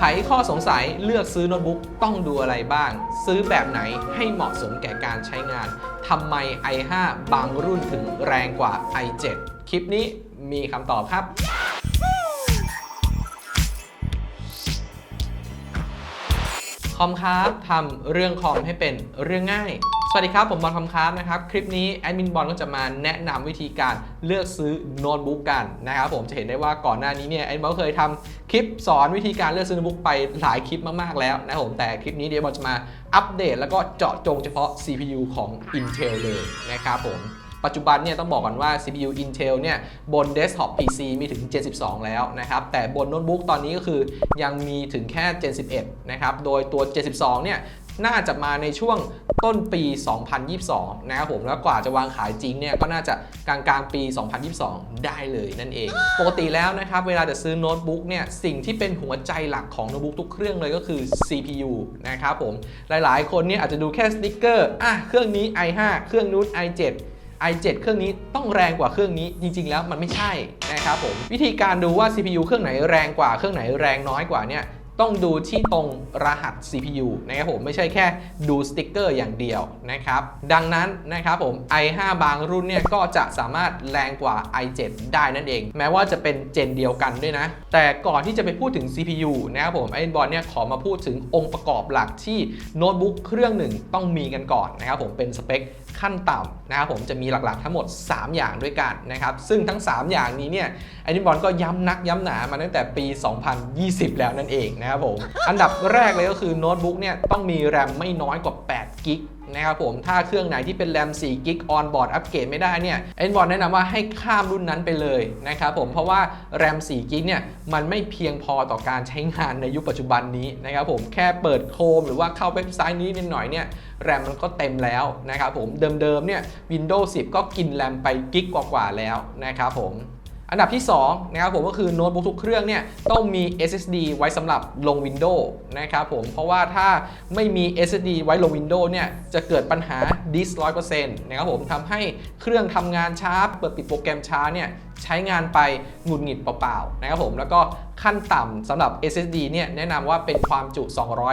ไขข้อสงสัยเลือกซื้อโน้ตบุ๊กต้องดูอะไรบ้าง ซื้อแบบไหนให้เหมาะสมแก่การใช้งานทำไม i5 บางรุ่นถึงแรงกว่า i7 คลิปนี้มีคำตอบครับคอมครับทำเรื่องคอมให้เป็นเรื่องง่าย สวัสดีครับ ผมบอลคอมครับนะครับ คลิปนี้แอดมินบอลก็จะมาแนะนำวิธีการเลือกซื้อโน้ตบุ๊กกันนะครับผมจะเห็นได้ว่าก่อนหน้านี้เนี่ยแอดมินบอลเคยทำคลิปสอนวิธีการเลือกซื้อโน้ตบุ๊กไปหลายคลิปมากๆแล้วนะครับผมแต่คลิปนี้เดี๋ยวบอลจะมาอัปเดต แล้วก็เจาะจงเฉพาะ CPU ของ Intel เลยนะครับผมปัจจุบันเนี่ยต้องบอกก่อนว่า CPU Intel เนี่ยบน desktop PC มีถึง72แล้วนะครับ แต่บนโน้ตบุ๊กตอนนี้ก็คือยังมีถึงแค่71นะครับ โดยตัว72เนี่ย น่าจะมาในช่วงต้นปี 2022 นะครับผมแล้วกว่าจะวางขายจริงเนี่ยก็น่าจะกลางกลางปี 2022 ได้เลยนั่นเอง ปกติแล้วนะครับ เวลาจะซื้อโน้ตบุ๊กเนี่ยสิ่งที่เป็นหัวใจหลักของโน้ตบุ๊กทุกเครื่องเลยก็คือ CPU นะครับผม หลายๆ คนเนี่ยอาจจะดูแค่สติ๊กเกอร์อะเครื่องนี้ i5 เครื่องนู้น i7 i7 เครื่องนี้ต้องแรงกว่าเครื่องนี้จริง ๆ แล้วมันไม่ใช่นะครับผมวิธีการดูว่า CPU เครื่องไหนแรงกว่าเครื่องไหนแรงน้อยกว่าเนี่ย ต้องดูที่ตรงรหัส CPU นะครับผมไม่ใช่แค่ดูสติ๊กเกอร์อย่างเดียวนะครับ ดังนั้นนะครับผม i5 บางรุ่นเนี่ยก็จะสามารถแรงกว่า i7 ได้นั่นเอง แม้ว่าจะเป็นเจนเดียวกันด้วยนะ แต่ก่อนที่จะไปพูดถึง CPU นะครับผมไอ้บอลเนี่ยขอมาพูดถึงองค์ประกอบหลักที่โน้ตบุ๊กเครื่องหนึ่งต้องมีกันก่อนนะครับผมเป็นสเปค ขั้นต่ำนะครับผมจะมีหลักๆทั้งหมด 3 อย่างด้วยกันนะครับซึ่งทั้ง 3 อย่างนี้เนี่ยไอนิบอลก็ย้ำนักย้ำหนามาตั้งแต่ปี 2020 แล้วนั่นเองนะครับผมอันดับแรกเลยก็คือโน้ตบุ๊กเนี่ยต้องมีแรมไม่น้อยกว่า8กิก นะครับผมถ้าเครื่องไหนที่เป็นแรม4กิกออนบอร์ดอัปเกรดไม่ได้เนี่ยแอนบอลแนะนำว่าให้ข้ามรุ่นนั้นไปเลยนะครับผมเพราะว่าแรม4กิกเนี่ยมันไม่เพียงพอต่อการใช้งานในยุคปัจจุบันนี้นะครับผมแค่เปิดโคมหรือว่าเข้าเว็บไซต์นี้นิดหน่อยเนี่ยแรมมันก็เต็มแล้วนะครับผมเดิมๆเนี่ย Windows 10 ก็กินแรมไปกิกกว่าๆแล้วนะครับผม อันดับที่2นะครับผมก็คือโน้ตบุ๊กทุกเครื่องเนี่ยต้องมี SSD ไว้สำหรับลง Windows นะครับผมเพราะว่าถ้าไม่มี SSD ไว้ลง Windows เนี่ยจะเกิดปัญหา disk 100%นะครับผมทำให้เครื่องทำงานช้า เปิดปิดโปรแกรมช้าเนี่ย ใช้งานไปหงุดหงิดเปล่าๆนะครับผมแล้วก็ขั้นต่ำสำหรับ SSD เนี่ยแนะนำว่าเป็นความจุ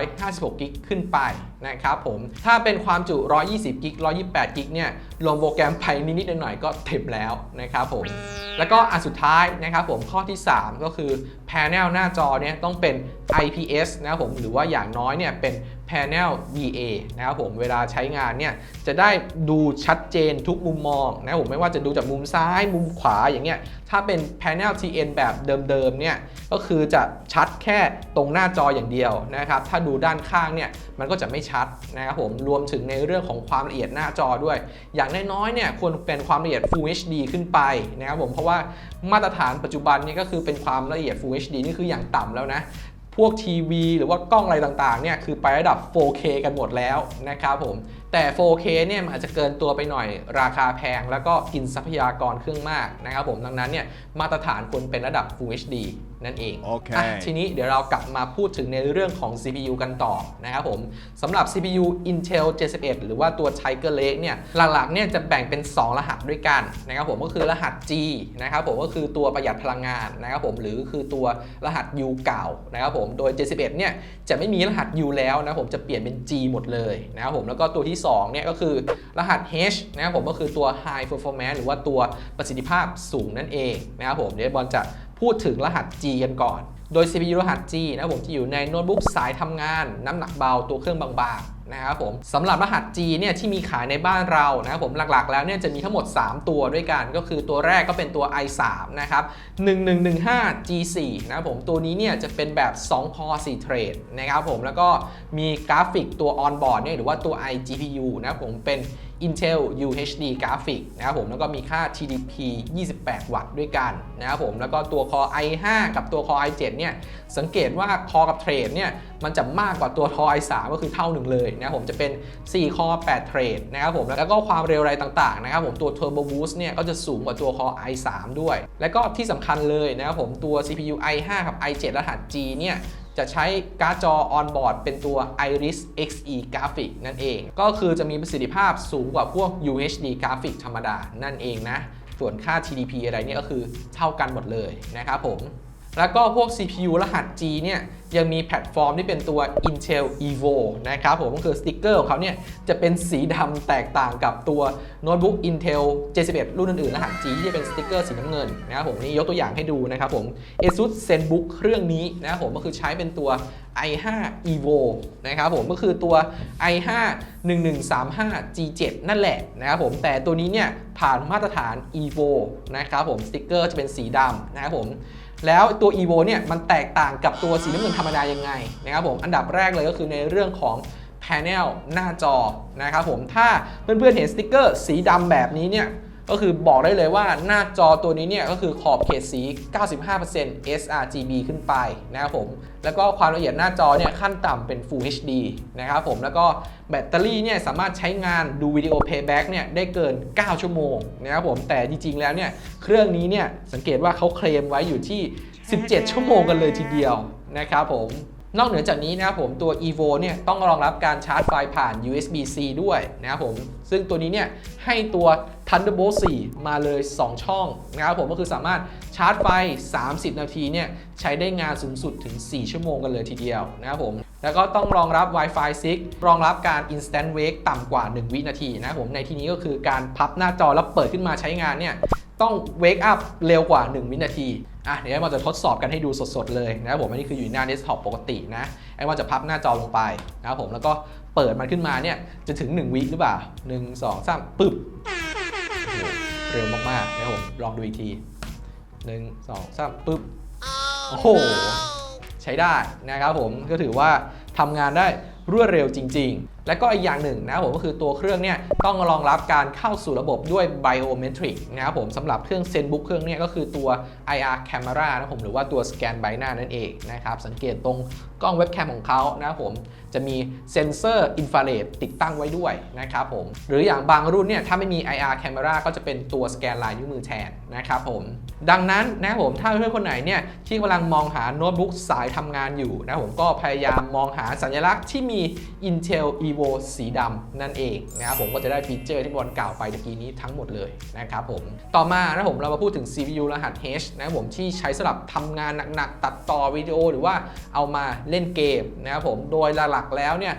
256กิกขึ้นไปนะครับผมถ้าเป็นความจุ 120กิก128กิกเนี่ยลงโปรแกรมไปนิดๆหน่อยๆก็เต็มแล้วนะครับผมแล้วก็อันสุดท้ายนะครับผมข้อที่ 3 ก็คือแผงหน้าจอเนี่ยต้องเป็น IPS นะครับผมหรือว่าอย่างน้อยเนี่ยเป็น Panel VA นะครับผมเวลาใช้งานเนี่ยจะได้ดูชัดเจนทุกมุมมองนะครับผมไม่ว่าจะดูจากมุมซ้ายมุมขวาอย่างเงี้ยถ้าเป็น Panel TN แบบเดิมๆเนี่ยก็คือจะชัดแค่ตรงหน้าจออย่างเดียวนะครับถ้าดูด้านข้างเนี่ยมันก็จะไม่ชัดนะครับผมรวมถึงในเรื่องของความละเอียดหน้าจอด้วย อย่างน้อยๆเนี่ยควรเป็นความละเอียด Full HD ขึ้นไปนะครับผมเพราะว่ามาตรฐานปัจจุบันนี่ก็คือเป็นความละเอียด Full HD นี่คืออย่างต่ำแล้วนะ พวกทีวีหรือว่ากล้องอะไรต่างๆเนี่ยคือไประดับ 4K กันหมดแล้วนะครับผม แต่ 4K เนี่ยมันอาจจะเกินตัวไปหน่อยราคาแพง แล้วก็กินทรัพยากรเครื่องมากนะครับผมดังนั้นเนี่ยมาตรฐานควรเป็นระดับ Full HD นั่นเองโอเค อะทีนี้เดี๋ยวเรากลับมาพูดถึงในเรื่องของ CPU กันต่อนะครับผมสำหรับ CPU Intel 71หรือว่าตัว Tiger Lake เนี่ยหลักๆเนี่ยจะแบ่งเป็น 2 รหัสด้วยกันนะครับผมก็คือรหัส G นะครับผมก็คือตัวประหยัดพลังงานนะครับผมหรือคือตัวรหัส U เก่านะครับผมโดย71เนี่ยจะไม่มีรหัส U แล้วนะผมจะเปลี่ยนเป็น G หมดเลยนะครับผมแล้วก็ตัวที่2เนี่ยก็คือรหัส H นะครับผมก็คือตัว High Performance หรือว่าตัวประสิทธิภาพสูงนั่นเองนะครับผมเดี๋ยวบอลจะ พูดถึงรหัส G กันก่อน โดย CPU รหัส G นะผมจะอยู่ในโน้ตบุ๊กสายทำงาน น้ำหนักเบาตัวเครื่องบางๆนะครับผมสำหรับรหัส G เนี่ยที่มีขายในบ้านเรานะครับผมหลักๆ แล้วเนี่ยจะมีทั้งหมด 3 ตัวด้วยกัน ก็คือตัวแรกก็เป็นตัว i3 นะครับ1115 G4 นะครับผมตัวนี้เนี่ยจะเป็นแบบ2 core 4เทรดนะครับผมแล้วก็มีกราฟิกตัว on board เนี่ยหรือว่าตัว iGPU นะครับผมเป็น Intel UHD กราฟิกนะครับผมแล้วก็มีค่า TDP 28 วัตต์ด้วยกันนะครับผมแล้วก็ตัว Core i5 กับตัว Core i7 เนี่ยสังเกตว่า Core กับเทรดเนี่ยมันจะมากกว่าตัว Core i3 ก็คือเท่าหนึ่งเลยนะครับผมจะเป็น 4 Core 8เทรดนะครับผมแล้วก็ความเร็วอะไรต่างๆนะครับผมตัว Turbo Boost เนี่ยก็จะสูงกว่าตัว Core i3 ด้วย และก็ที่สำคัญเลยนะครับผมตัว CPU i5 กับ i7 รหัส G เนี่ย จะใช้การ์ดจอออนบอร์ดเป็นตัว Iris Xe Graphic นั่นเอง ก็คือจะมีประสิทธิภาพสูงกว่าพวก UHD Graphic ธรรมดา นั่นเองนะ ส่วนค่า TDP อะไรเนี่ยก็คือเท่ากันหมดเลยนะครับผม แล้วก็พวก CPU รหัส G เนี่ยยังมีแพลตฟอร์มที่เป็นตัว Intel Evo นะครับผมก็คือสติกเกอร์ของเขาเนี่ยจะเป็นสีดำแตกต่างกับตัวโน้ตบุ๊ก Intel 71รุ่นอื่นๆ รหัส G ที่จะเป็นสติกเกอร์สีน้ำเงินนะครับผมนี่ยกตัวอย่างให้ดูนะครับผม ASUS ZenBook เครื่องนี้นะครับผมก็คือใช้เป็นตัว i5 Evo นะครับผมก็คือตัว i5 1135 G7 นั่นแหละนะครับผมแต่ตัวนี้เนี่ยผ่านมาตรฐาน Evo นะครับผมสติกเกอร์จะเป็นสีดำนะครับผม แล้วตัว evo เนี่ยมันแตกต่างกับตัวสีน้ำเงินธรรมดายังไงนะครับผมอันดับแรกเลยก็คือในเรื่องของ panel หน้าจอนะครับผมถ้าเพื่อนๆเห็นสติกเกอร์สีดำแบบนี้เนี่ย ก็คือบอกได้เลยว่าหน้าจอตัวนี้เนี่ยก็คือขอบเขตสี 95% sRGB ขึ้นไปนะครับผม แล้วก็ความละเอียดหน้าจอเนี่ยขั้นต่ำเป็น Full HD นะครับผม แล้วก็แบตเตอรี่เนี่ยสามารถใช้งานดูวิดีโอ playback เนี่ยได้เกิน 9 ชั่วโมงนะครับผม แต่จริงๆ แล้วเนี่ยเครื่องนี้เนี่ยสังเกตว่าเขาเคลมไว้อยู่ที่ 17 ชั่วโมงกันเลยทีเดียวนะครับผม นอกเหนือจากนี้นะครับผมตัว evo เนี่ยต้องรองรับการชาร์จไฟผ่าน USB-C ด้วยนะครับผมซึ่งตัวนี้เนี่ยให้ตัว Thunderbolt 4 มาเลย 2 ช่องนะครับผมก็คือสามารถชาร์จไฟ 30 นาทีเนี่ยใช้ได้งานสูงสุดถึง 4 ชั่วโมงกันเลยทีเดียวนะครับผมแล้วก็ต้องรองรับ Wi-Fi 6 รองรับการ Instant Wake ต่ำกว่า 1 วินาทีนะครับผมในที่นี้ก็คือการพับหน้าจอแล้วเปิดขึ้นมาใช้งานเนี่ยต้อง Wake up เร็วกว่า 1 วินาที อะเดี๋ยวไอ้มอนจะทดสอบกันให้ดูสดๆเลยนะครับผมอันนี้คืออยู่หน้าเดสก์ท็อปปกตินะไอ้มอนจะพับหน้าจอลงไปนะครับผมแล้วก็เปิดมันขึ้นมาเนี่ยจะถึง 1 วิหรือเปล่า 1 2 3ปึ๊บเร็วมากๆนะครับผมลองดูอีกที 1 2 3ปึ๊บโอ้โหใช้ได้นะครับผมก็ถือว่าทำงานได้ รวดเร็วจริง ๆ และก็อีกอย่างหนึ่งนะครับผมก็คือตัวเครื่องเนี่ยต้องรองรับการเข้าสู่ระบบด้วย biometric นะครับผมสำหรับเครื่อง ZenBook เครื่องเนี้ก็คือตัว IR camera นะครับผมหรือว่าตัวสแกนใบหน้านั่นเองนะครับสังเกตตรงกล้องเว็บแคมของเขานะครับผมจะมีเซ็นเซอร์อินฟราเรดติดตั้งไว้ด้วยนะครับผมหรืออย่างบางรุ่นเนี่ยถ้าไม่มี IR camera ก็จะเป็นตัวสแกนลายนิ้วมือแทนนะครับผม ดังนั้นนะครับผมถ้าเพื่อนคนไหนเนี่ยที่กำลังมองหาโน้ตบุ๊กสายทำงานอยู่นะผมก็พยายามมองหาสัญลักษณ์ที่มี Intel Evo สีดำนั่นเองนะครับผมก็จะได้ฟีเจอร์ที่บอลกล่าวไปตะกี้นี้ทั้งหมดเลยนะครับผมต่อมานะผมเรามาพูดถึง CPU รหัส H นะครับผมที่ใช้สำหรับทำงานหนักๆ ตัดต่อวิดีโอหรือว่าเอามาเล่นเกมนะครับผมโดยหลักๆแล้วเนี่ย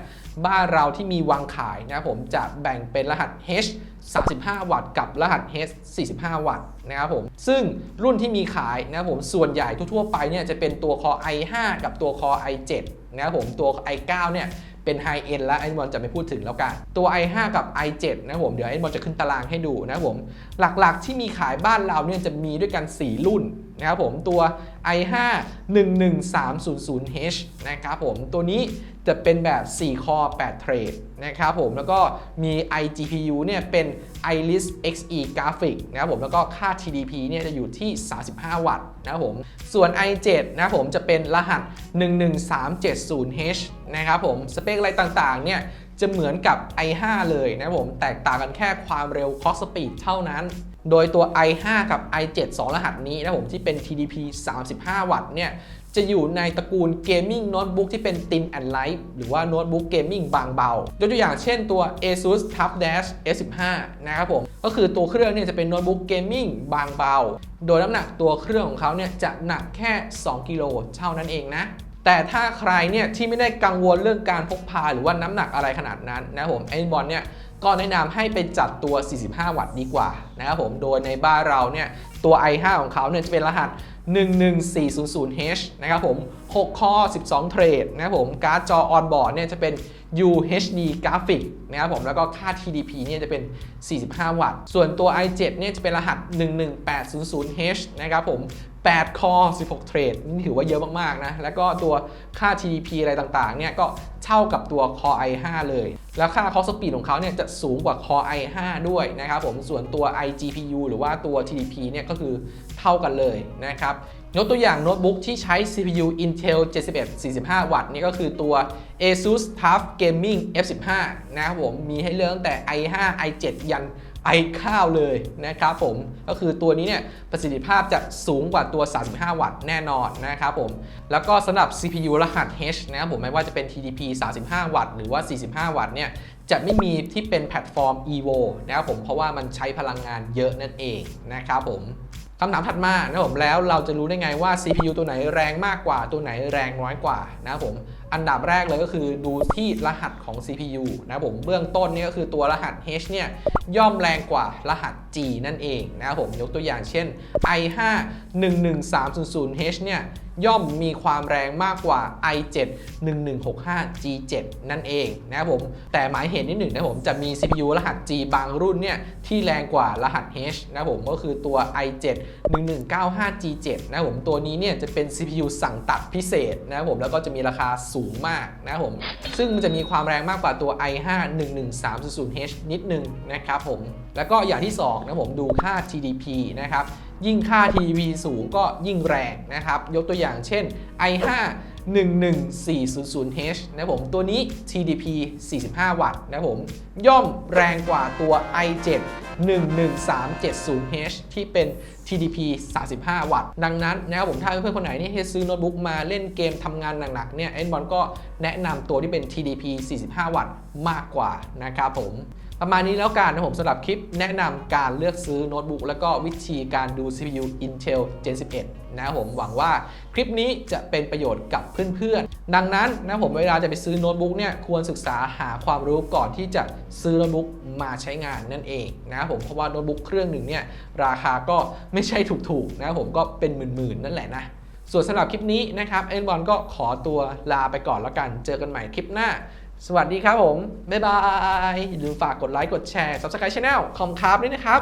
บ้านเราที่มีวางขายนะครับผมจะแบ่งเป็นรหัส H 35 วัตต์กับรหัส H 45 วัตต์ นะครับผมซึ่งรุ่นที่มีขายนะครับผมส่วนใหญ่ทั่วๆไปเนี่ยจะเป็นตัว Core i5 กับตัว Core i7 นะครับผมตัว i9 เนี่ยเป็นไฮเอ็นและไอ้บอลจะไม่พูดถึงแล้วกัน ตัว i5 กับ i7 นะครับผมเดี๋ยวไอ้บอลจะขึ้นตารางให้ดูนะครับผมหลักๆที่มีขายบ้านเราเนี่ยจะมีด้วยกัน 4 รุ่นนะครับผมตัว i5 11300H นะครับผมตัวนี้จะเป็นแบบ 4 คอ 8 เทรดนะครับผมแล้วก็มี iGPU เนี่ยเป็น Iris Xe Graphic นะครับผมแล้วก็ค่า TDP เนี่ยจะอยู่ที่ 35 วัตต์นะครับผม ส่วน i7 นะครับผมจะเป็นรหัส 11370H นะครับผม สเปคอะไรต่างๆ เนี่ย จะเหมือนกับ i5 เลยนะครับผม แตกต่างกันแค่ความเร็ว clock speed เท่านั้น โดยตัว i5 กับ i7 2 รหัสนี้นะครับผมที่เป็น TDP 35 วัตต์เนี่ยจะอยู่ในตระกูลเกมมิ่งโน้ตบุ๊กที่เป็น Thin and Light หรือว่าโน้ตบุ๊กเกมมิ่งบางเบายกตัวอย่างเช่นตัว ASUS TUF Dash S15 นะครับผม ก็คือตัวเครื่องเนี่ยจะเป็นโน้ตบุ๊กเกมมิ่งบางเบา โดยน้ำหนักตัวเครื่องของเขาเนี่ยจะหนักแค่ 2 กิโลเท่านั้นเองนะ แต่ถ้าใครเนี่ยที่ไม่ได้กังวลเรื่องการพกพาหรือว่าน้ำหนักอะไรขนาดนั้นนะผมไอ้บอลเนี่ยก็แนะนำให้ไปจัดตัว 45 วัตต์ดีกว่านะครับผมโดยในบ้านเราเนี่ยตัว i5 ของเขาเนี่ยจะเป็นรหัส 11400H นะครับผม 6 คอ 12 เทรดนะครับผมการ์ดจอออนบอร์ดเนี่ยจะเป็น UHD กราฟิกนะครับผมแล้วก็ค่า TDP เนี่ยจะเป็น 45 วัตต์ ส่วนตัว i7 เนี่ยจะเป็นรหัส 11800H นะครับผม8 คอ 16 เทรดนี่ถือว่าเยอะมาก ๆ นะ แล้วก็ตัวค่า TDP อะไรต่าง ๆ เนี่ย ก็เท่ากับตัว Core i5 เลย แล้วค่า Clock Speed ของเขาเนี่ย จะสูงกว่า Core i5 ด้วยนะครับผม ส่วนตัว iGPU หรือว่าตัว TDP เนี่ย ก็คือเท่ากันเลยนะครับ ยกตัวอย่างโน้ตบุ๊กที่ใช้ CPU Intel 71 45 วัตต์นี่ก็คือตัว ASUS TUF Gaming F15 นะครับผมมีให้เลือกตั้งแต่ i5 i7 ยัน i9 เลยนะครับผมก็คือตัวนี้เนี่ยประสิทธิภาพจะสูงกว่าตัว 35 วัตต์แน่นอนนะครับผมแล้วก็สำหรับ CPU รหัส H นะครับผมไม่ว่าจะเป็น TDP 35 วัตต์หรือว่า 45 วัตต์เนี่ยจะไม่มีที่เป็นแพลตฟอร์ม Evo นะครับผมเพราะว่ามันใช้พลังงานเยอะนั่นเองนะครับผม คำถามถัดมานะครับผมแล้วเราจะรู้ได้ไงว่า CPU ตัวไหนแรงมากกว่า ตัวไหนแรงน้อยกว่านะครับผมอันดับแรกเลยก็คือดูที่รหัสของ CPU นะครับผมเบื้องต้นนี่ก็คือตัวรหัส H เนี่ยย่อมแรงกว่ารหัส G นั่นเองนะครับผมยกตัวอย่างเช่น i5 11300H เนี่ย ย่อมมีความแรงมากกว่า i7 1165 G7 นั่นเองนะครับผม แต่หมายเหตุนิดหนึ่งนะครับผมจะมี CPU รหัส G บางรุ่นเนี่ยที่แรงกว่ารหัส H นะครับผมก็คือตัว i7 1195 G7 นะครับผมตัวนี้เนี่ยจะเป็น CPU สั่งตัดพิเศษนะครับผมแล้วก็จะมีราคาสูงมากนะครับผม ซึ่งมันจะมีความแรงมากกว่าตัว i5 11300H นิดนึงนะครับผม แล้วก็อย่างที่สองนะครับผมดูค่า TDP นะครับ ยิ่งค่า TDP สูงก็ยิ่งแรงนะครับ ยกตัวอย่างเช่น i5 11400H นะผมตัวนี้ TDP 45 วัตต์นะผม ย่อมแรงกว่าตัว i7 11370H ที่เป็น TDP 35 วัตต์ ดังนั้นนะครับผมถ้าเพื่อนๆคนไหนนี่ที่ซื้อโน้ตบุ๊กมาเล่นเกมทำงานหนักๆเนี่ยเอ็นบอลก็แนะนำตัวที่เป็น TDP 45 วัตต์มากกว่านะครับผม ประมาณนี้แล้วกันนะผมสำหรับคลิปแนะนำการเลือกซื้อโน้ตบุ๊กแล้วก็วิธีการดู CPU Intel Gen 11 นะครับผมหวังว่าคลิปนี้จะเป็นประโยชน์กับเพื่อนๆ ดังนั้นนะผมเวลาจะไปซื้อโน้ตบุ๊กเนี่ยควรศึกษาหาความรู้ก่อนที่จะซื้อโน้ตบุ๊กมาใช้งานนั่นเองนะครับผมเพราะว่าโน้ตบุ๊กเครื่องหนึ่งเนี่ยราคาก็ไม่ใช่ถูกๆนะครับผมก็เป็นหมื่นๆนั่นแหละนะส่วนสำหรับคลิปนี้นะครับเอ็นบอลก็ขอตัวลาไปก่อนแล้วกัน เจอกันใหม่คลิปหน้า สวัสดีครับผม บ๊ายบายอย่าลืมฝากกดไลค์ กดแชร์ Subscribe Channel คอมคาร์บด้วยนะครับ